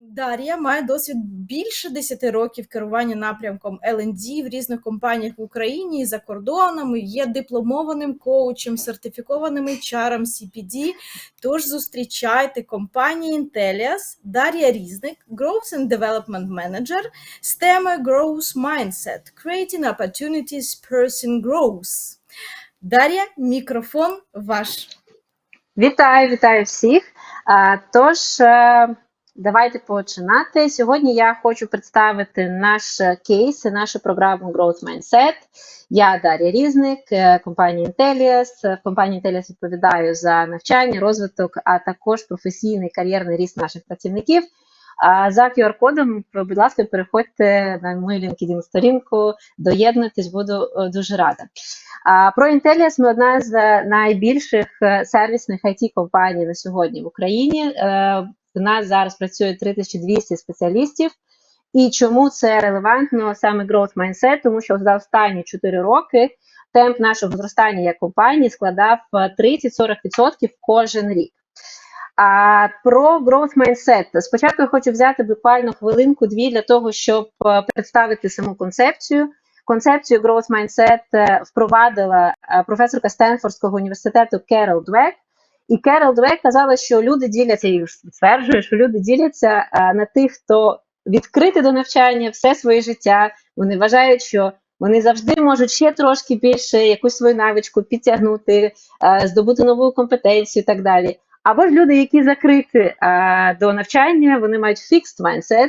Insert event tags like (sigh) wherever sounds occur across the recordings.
Дар'я має досвід більше 10 років керування напрямком L&D в різних компаніях в Україні і за кордоном. Є дипломованим коучем, сертифікованим HR, CPD. Тож зустрічайте компанії Intellias, Дар'я Різник, Growth and Development Manager з темою Growth Mindset – Creating Opportunities Person Grows. Дар'я, мікрофон ваш. Вітаю, вітаю всіх. Тож, е, давайте починати. Сьогодні я хочу представити наш кейс, нашу програму Growth Mindset. Я Дар'я Різник, е, компанія Intellias. В компанії Intellias відповідаю за навчання, розвиток, а також професійний кар'єрний ріст наших працівників. А За QR-кодом, будь ласка, переходьте на мою LinkedIn сторінку, доєднуйтесь, буду е, дуже рада. А Про Intellias ми одна з найбільших е, сервісних it компаній на сьогодні в Україні. Е, В нас зараз працює 3200 спеціалістів. І чому це релевантно саме Growth Mindset? Тому що за останні 4 роки темп нашого зростання як компанії складав 30-40% кожен рік. А про growth mindset. Спочатку я хочу взяти буквально хвилинку-дві для того, щоб е, представити саму концепцію. Концепцію growth mindset е, впровадила е, професорка Стенфордського університету Керол Двек. І Керол Двек казала, що люди діляться і стверджує, що люди діляться на тих, хто відкритий до навчання все своє життя. Вони вважають, що вони завжди можуть ще трошки більше якусь свою навичку підтягнути, здобути нову компетенцію і так далі. Або ж люди, які закриті а, до навчання, вони мають fixed mindset,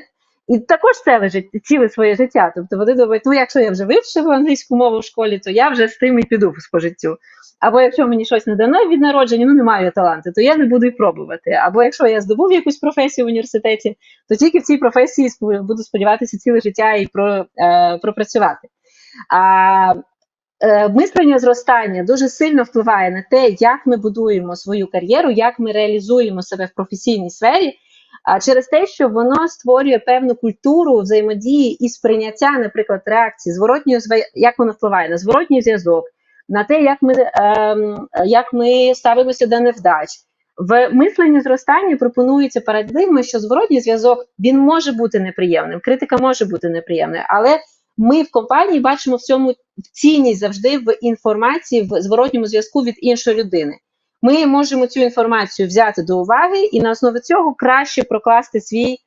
і також це лежить ціле своє життя. Тобто вони думають, ну якщо я вже вивчив англійську мову в школі, то я вже з тим і піду по життю. Або якщо мені щось не дано від народження, ну немає таланту, то я не буду і пробувати. Або якщо я здобув якусь професію в університеті, то тільки в цій професії буду сподіватися ціле життя і про, е, пропрацювати. А Е, мислення зростання дуже сильно впливає на те, як ми будуємо свою кар'єру, як ми реалізуємо себе в професійній сфері, а через те, що воно створює певну культуру взаємодії і сприйняття, наприклад, реакції, зворотньої як воно впливає на зворотній зв'язок, на те, як ми ем, як ми ставимося до невдач. В мисленні зростання пропонується парадигма, що зворотній зв'язок він може бути неприємним, критика може бути неприємною, але ми в компанії бачимо в цьому цінність завжди в інформації в зворотньому зв'язку від іншої людини. Ми можемо цю інформацію взяти до уваги і на основі цього краще прокласти свій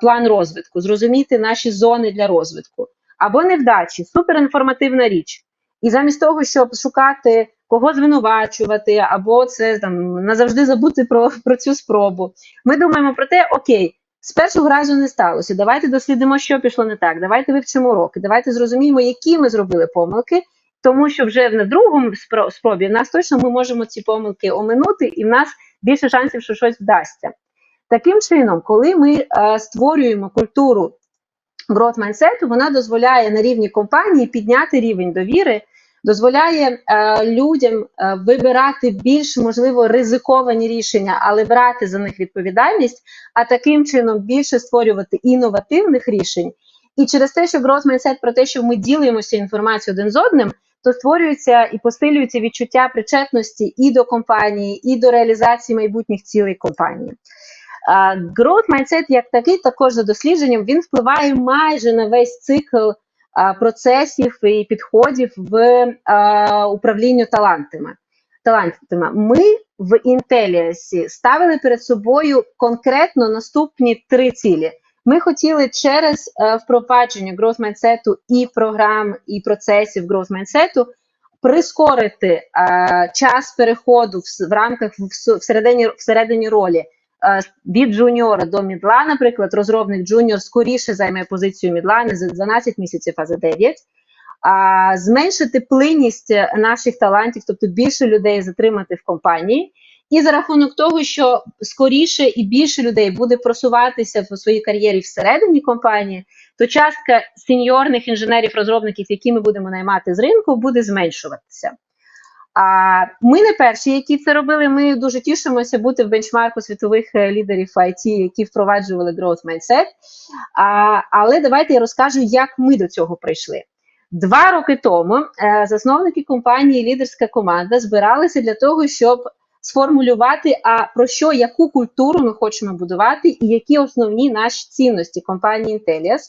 план розвитку, зрозуміти наші зони для розвитку. Або невдачі, суперінформативна річ. І замість того, щоб шукати кого звинувачувати, або це там назавжди забути про, про цю спробу, ми думаємо про те, окей. З першого разу не сталося. Давайте дослідимо, що пішло не так. Давайте вивчимо уроки, давайте зрозуміємо, які ми зробили помилки, тому що вже на другому спробі в нас точно ми можемо ці помилки оминути, і в нас більше шансів, що щось вдасться. Таким чином, коли ми е, створюємо культуру growth mindset, вона дозволяє на рівні компанії підняти рівень довіри дозволяє е, людям е, вибирати більш можливо ризиковані рішення, але брати за них відповідальність, а таким чином більше створювати інновативних рішень. І через те, що Growth Mindset про те, що ми ділимося інформацією один з одним, то створюється і посилюється відчуття причетності і до компанії, і до реалізації майбутніх цілей компанії. Growth Mindset як такий, також за дослідженням, він впливає майже на весь цикл процесів і підходів в управлінню талантами. талантами. Ми в Інтеліасі ставили перед собою конкретно наступні три цілі. Ми хотіли через е, впровадження growth mindset і програм і процесів growth mindset прискорити час переходу в, в рамках всередині, всередині ролі Е, від джуніора до мідла, наприклад, розробник джуніор скоріше займе позицію мідла не за 12 місяців, а за 9. А зменшити плинність наших талантів, тобто більше людей затримати в компанії, і за рахунок того, що скоріше і більше людей буде просуватися в своїй кар'єрі всередині компанії, то частка сеньорних інженерів-розробників, які ми будемо наймати з ринку, буде зменшуватися. А ми не перші, які це робили. Ми дуже тішимося бути в бенчмарку світових е, лідерів IT, які впроваджували growth mindset. А, Але давайте я розкажу, як ми до цього прийшли. Два роки тому е, засновники компанії Лідерська команда збиралися для того, щоб сформулювати, а про що, яку культуру ми хочемо будувати, і які основні наші цінності компанії Intellias.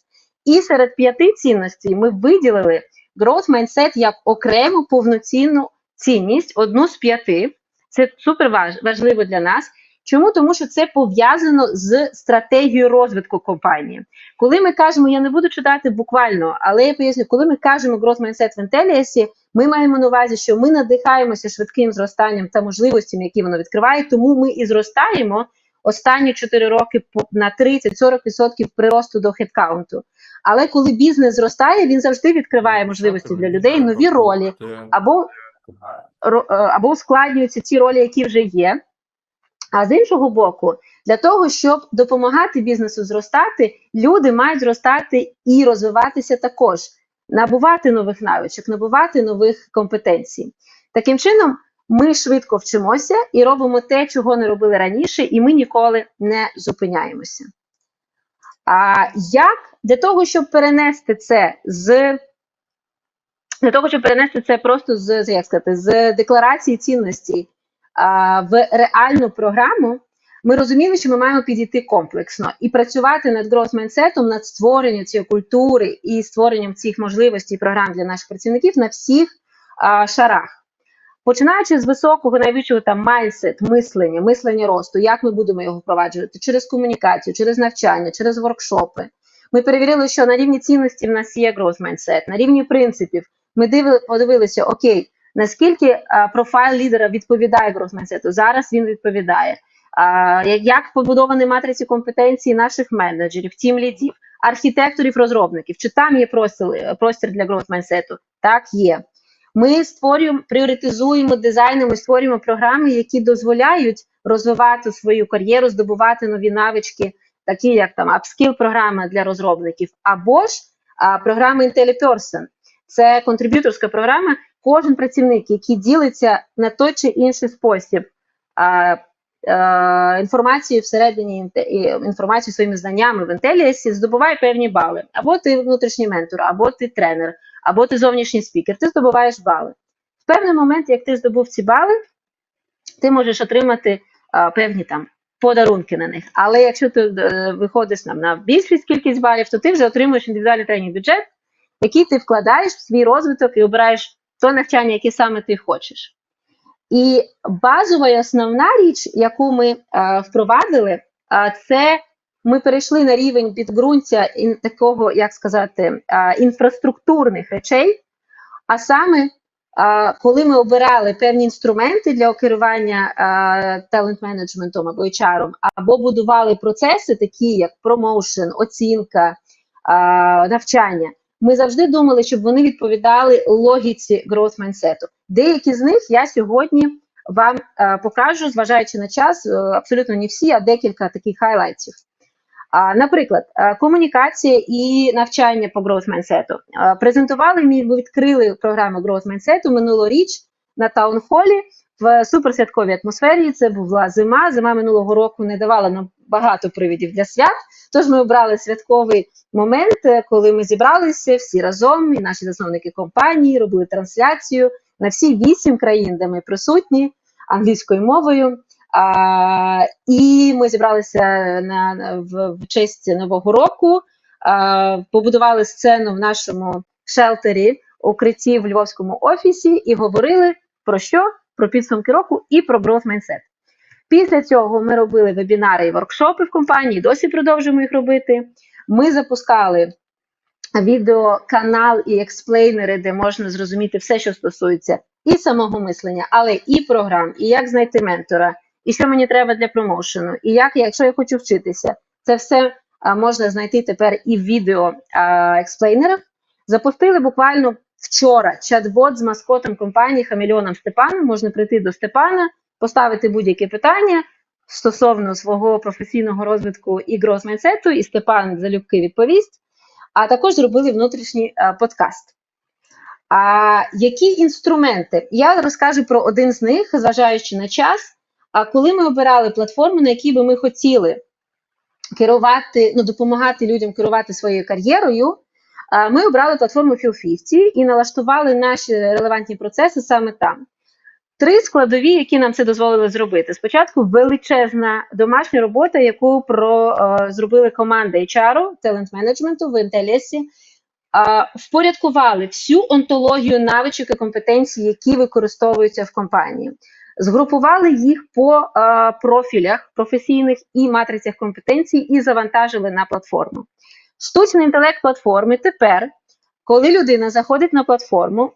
І серед п'яти цінностей ми виділили Growth Mindset як окрему повноцінну цінність, одну з п'яти. Це супер важ- важливо для нас. Чому? Тому що це пов'язано з стратегією розвитку компанії. Коли ми кажемо, я не буду читати буквально, але я поясню, коли ми кажемо Growth Mindset в Intellias, ми маємо на увазі, що ми надихаємося швидким зростанням та можливостями, які воно відкриває, тому ми і зростаємо останні 4 роки на 30-40% приросту до хедкаунту. Але коли бізнес зростає, він завжди відкриває можливості для людей, нові ролі, або, е, або ускладнюються ті ролі, які вже є. А з іншого боку, для того, щоб допомагати бізнесу зростати, люди мають зростати і розвиватися також, набувати нових навичок, набувати нових компетенцій. Таким чином, ми швидко вчимося і робимо те, чого не робили раніше, і ми ніколи не зупиняємося. А як для того, щоб перенести це з для того, щоб перенести це просто з, як сказати, з декларації цінностей а, в реальну програму, ми розуміли, що ми маємо підійти комплексно і працювати над mindset, над створенням цієї культури і створенням цих можливостей і програм для наших працівників на всіх а, шарах. Починаючи з високого найвищого там майндсет, мислення, мислення росту, як ми будемо його впроваджувати через комунікацію, через навчання, через воркшопи. Ми перевірили, що на рівні цінності в нас є growth mindset, на рівні принципів. Ми диви, подивилися, окей, наскільки а, профайл лідера відповідає growth mindset. Зараз він відповідає. Як- побудовані матриці компетенцій наших менеджерів, тім лідів, архітекторів, розробників, чи там є простір, простір для growth mindset? Так, є. Ми створюємо, пріоритизуємо, дизайнимо, створюємо програми, які дозволяють розвивати свою кар'єру, здобувати нові навички, такі як там апскіл програма для розробників, або ж а, програма IntelliPerson. Це контриб'юторська програма. Кожен працівник, який ділиться на той чи інший спосіб а, а, інформацією всередині інте- і інформацією своїми знаннями в інтелісі, здобуває певні бали. Або ти внутрішній ментор, або ти тренер, або ти зовнішній спікер, ти здобуваєш бали. В певний момент, як ти здобув ці бали, ти можеш отримати а, певні там подарунки на них. Але якщо ти е, виходиш там, на більшу кількість балів, то ти вже отримуєш індивідуальний тренінг бюджет, який ти вкладаєш в свій розвиток і обираєш то навчання, яке саме ти хочеш. І базова і основна річ, яку ми е, впровадили, е, це ми перейшли на рівень підґрунтя такого, як сказати, е, інфраструктурних речей. А саме, коли ми обирали певні інструменти для керування талент-менеджментом або HR, або будували процеси, такі як промоушен, оцінка, навчання, ми завжди думали, щоб вони відповідали логіці growth mindset. Деякі з них я сьогодні вам е, покажу, зважаючи на час, е, абсолютно не всі, а декілька таких хайлайтів. Наприклад, е, комунікація і навчання по growth mindset. Презентували ми відкрили програму growth mindset минулоріч на таунхолі в суперсвятковій атмосфері. Це була зима. Зима минулого року не давала нам багато привідів для свят. Тож ми обрали святковий момент, коли ми зібралися всі разом, і наші засновники компанії робили трансляцію на всі вісім країн, де ми присутні англійською мовою. А, і ми зібралися на, в, в честь нового року, а, побудували сцену в нашому шелтері, укритті в львовському офісі, і говорили про що? Про підсумки року і про growth mindset. Після цього ми робили вебінари і воркшопи в компанії, досі продовжуємо їх робити. Ми запускали відеоканал і експлейнери, де можна зрозуміти все, що стосується і самого мислення, але і програм, і як знайти ментора, і що мені треба для промоушену, і як, якщо я хочу вчитися, це все можна знайти тепер і в відео експлейнерах. Запустили буквально вчора чат-бот з маскотом компанії Хамільоном Степаном. Можна прийти до Степана, поставити будь-яке питання стосовно свого професійного розвитку і mindset, і Степан залюбки відповість. А також зробили внутрішній подкаст. А які інструменти? Я розкажу про один з них, зважаючи на час. А коли ми обирали платформу, на якій би ми хотіли керувати, ну, допомагати людям керувати своєю кар'єрою, ми обрали платформу Feel50 і налаштували наші релевантні процеси саме там. Три складові, які нам це дозволили зробити. Спочатку величезна домашня робота, яку про, е, зробили команда HR, талент менеджменту в Інтелісі. Впорядкували всю онтологію навичок і компетенцій, які використовуються в компанії. Згрупували їх по е, профілях професійних і матрицях компетенцій і завантажили на платформу. Штучний інтелект платформи тепер, коли людина заходить на платформу,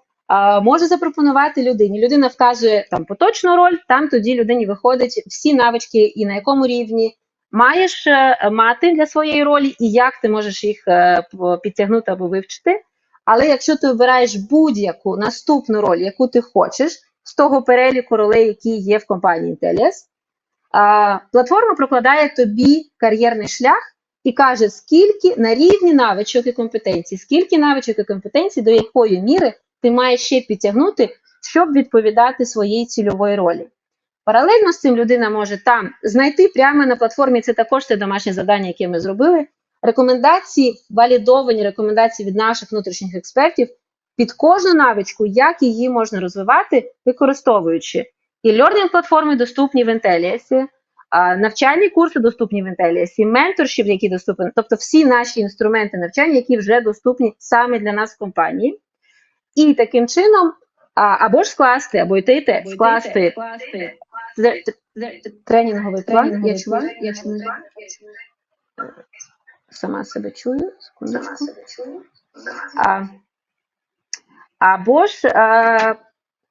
може запропонувати людині. Людина вказує там поточну роль, там тоді людині виходить всі навички і на якому рівні маєш е, мати для своєї ролі, і як ти можеш їх е, підтягнути або вивчити. Але якщо ти обираєш будь-яку наступну роль, яку ти хочеш, з того переліку ролей, які є в компанії Intellias, платформа прокладає тобі кар'єрний шлях і каже, скільки на рівні навичок і компетенцій, скільки навичок і компетенцій, до якої міри ти маєш ще підтягнути, щоб відповідати своїй цільової ролі. Паралельно з цим людина може там знайти прямо на платформі, це також це домашнє завдання, яке ми зробили. Рекомендації, валідовані рекомендації від наших внутрішніх експертів під кожну навичку, як її можна розвивати, використовуючи і learning платформи доступні в Intellias, навчальні курси доступні в Intellias, менторшіп, який доступний, тобто всі наші інструменти навчання, які вже доступні саме для нас в компанії. І таким чином, або ж скласти, або й те, і те, скласти тре- тре- тренінговий план. Я чую, я чую. Сама себе чую, секундочку. А, або ж, а,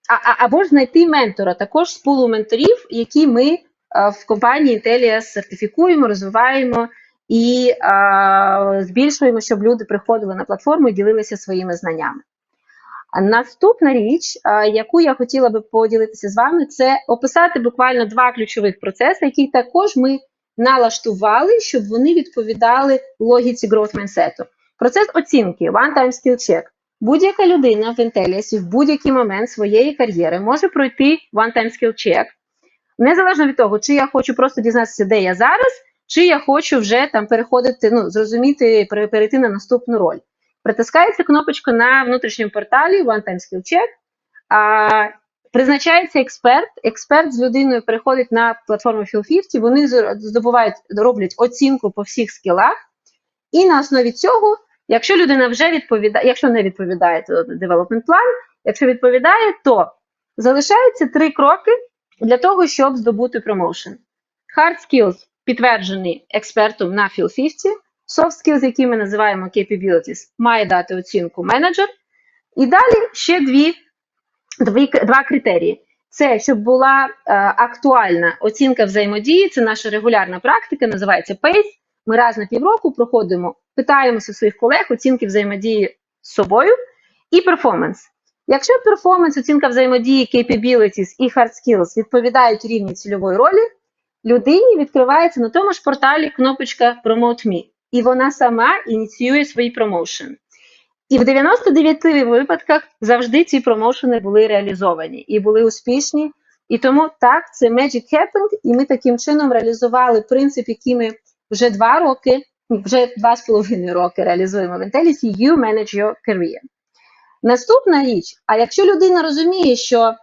а, або ж знайти ментора, також з пулу менторів, які ми а, в компанії Intellias сертифікуємо, розвиваємо і а, збільшуємо, щоб люди приходили на платформу і ділилися своїми знаннями. Наступна річ, яку я хотіла би поділитися з вами, це описати буквально два ключових процеси, які також ми налаштували, щоб вони відповідали логіці growth mindset. Процес оцінки One-Time Skill Check. Будь-яка людина в Intellias в будь-який момент своєї кар'єри може пройти One-Time Skill Check, незалежно від того, чи я хочу просто дізнатися, де я зараз, чи я хочу вже там переходити, ну, зрозуміти, пере- перейти на наступну роль. Притискається кнопочка на внутрішньому порталі One Time Skill Check. А, призначається експерт. Експерт з людиною переходить на платформу Feel50, вони здобувають, роблять оцінку по всіх скілах. І на основі цього, якщо людина вже відповідає, якщо не відповідає, development план, якщо відповідає, то залишається три кроки для того, щоб здобути промоушен. Hard skills підтверджений експертом на Feel50, soft skills, які ми називаємо capabilities, має дати оцінку менеджер. І далі ще дві, дві, два критерії. Це щоб була е, актуальна оцінка взаємодії, це наша регулярна практика, називається PACE. Ми раз на півроку проходимо, питаємося своїх колег оцінки взаємодії з собою і перформанс. Якщо перформанс, оцінка взаємодії, capabilities і hard skills відповідають рівні цільової ролі, людині відкривається на тому ж порталі кнопочка Promote Me, і вона сама ініціює свій промоушен. І в 99 випадках завжди ці промоушени були реалізовані і були успішні. І тому так, це Magic Happened, і ми таким чином реалізували принцип, який ми вже два роки, вже два з половиною роки реалізуємо в Intellis, You Manage Your Career. Наступна річ, а якщо людина розуміє, що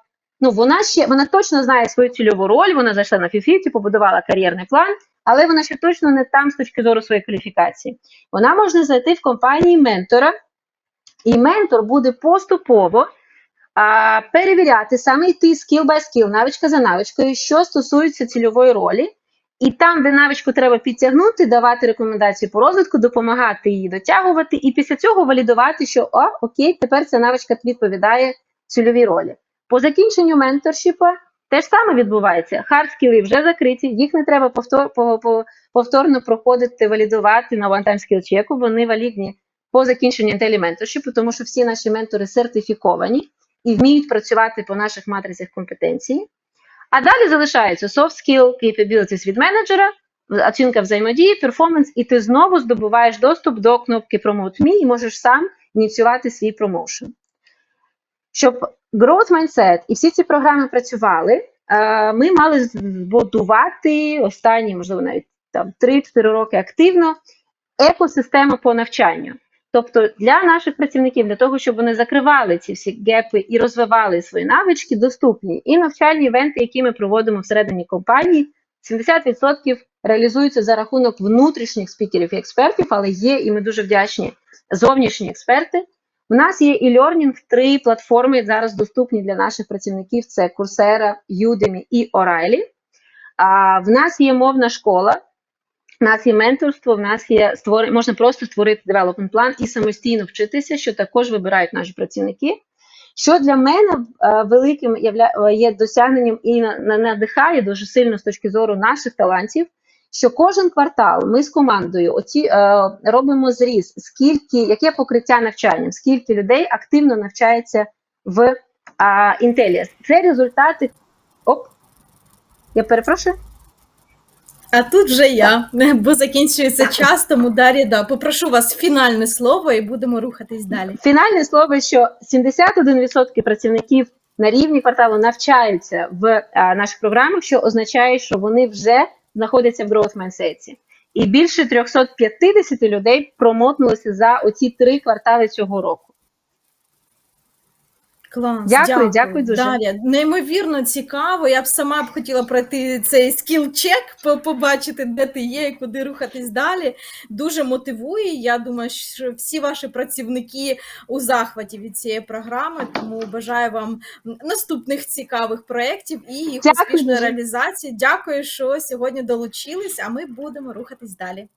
ну, вона ще вона точно знає свою цільову роль, вона зайшла на фіфіті, побудувала кар'єрний план, але вона ще точно не там з точки зору своєї кваліфікації. Вона може зайти в компанії ментора, і ментор буде поступово а, перевіряти, саме йти skill by skill, навичка за навичкою, що стосується цільової ролі. І там, де навичку треба підтягнути, давати рекомендації по розвитку, допомагати її дотягувати, і після цього валідувати, що о, окей, тепер ця навичка відповідає цільовій ролі. По закінченню менторшіпа те ж саме відбувається. Хард-скіли вже закриті, їх не треба повтор, по, по, повторно проходити, валідувати на one-time skill чеку. Вони валідні по закінченню інтелі-менторшіпу, тому що всі наші ментори сертифіковані і вміють працювати по наших матрицях компетенції. А далі залишається soft skill, capabilities від менеджера, оцінка взаємодії, перформанс, і ти знову здобуваєш доступ до кнопки Promote Me і можеш сам ініціювати свій промоушен. Щоб Growth Mindset і всі ці програми працювали, е, ми мали збудувати останні, можливо, навіть там 3-4 роки активно екосистему по навчанню. Тобто для наших працівників, для того, щоб вони закривали ці всі гепи і розвивали свої навички, доступні і навчальні івенти, які ми проводимо всередині компанії, 70% реалізуються за рахунок внутрішніх спікерів і експертів, але є, і ми дуже вдячні зовнішні експерти. У нас є і learning, три платформи зараз доступні для наших працівників: це Coursera, Udemy і O'Reilly. А в нас є мовна школа. У нас є менторство, в нас є створ... можна просто створити девелопмент план і самостійно вчитися, що також вибирають наші працівники. Що для мене е, великим е, є досягненням і на- на- надихає дуже сильно з точки зору наших талантів, що кожен квартал ми з командою оці, е, робимо зріз, скільки, яке покриття навчанням, скільки людей активно навчається в е, Intellias. Це результати. Оп, я перепрошую. А тут вже я, (laughs) бо закінчується час, тому Дар'я, да, попрошу вас фінальне слово і будемо рухатись далі. Фінальне слово, що 71% працівників на рівні кварталу навчаються в а, наших програмах, що означає, що вони вже знаходяться в growth mindset. І більше 350 людей промотнулися за оці три квартали цього року. Клас, Дякую, дякую дуже. Дар'я, неймовірно цікаво. Я б сама б хотіла пройти цей скіл-чек, побачити, де ти є і куди рухатись далі. Дуже мотивує. Я думаю, що всі ваші працівники у захваті від цієї програми. Тому бажаю вам наступних цікавих проєктів і їх Дякую успішної дуже. реалізації. Дякую, що сьогодні долучились, а ми будемо рухатись далі.